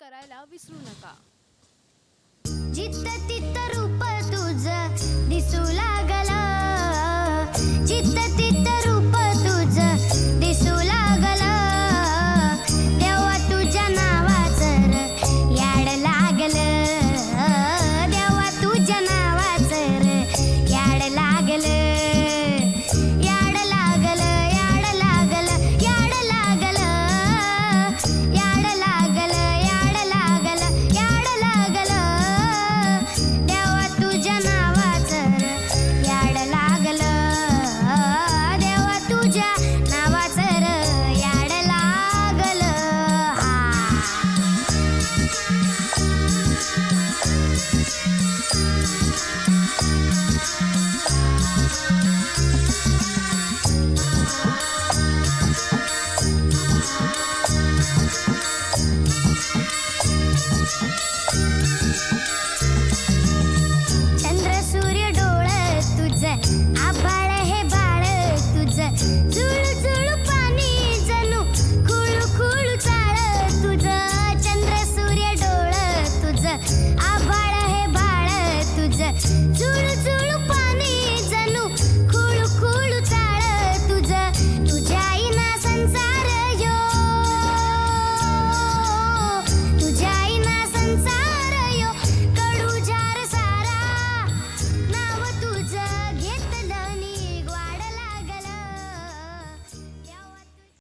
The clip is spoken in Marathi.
करायला विसरू नका. चंद्र सूर्य डोळ तुझ आभार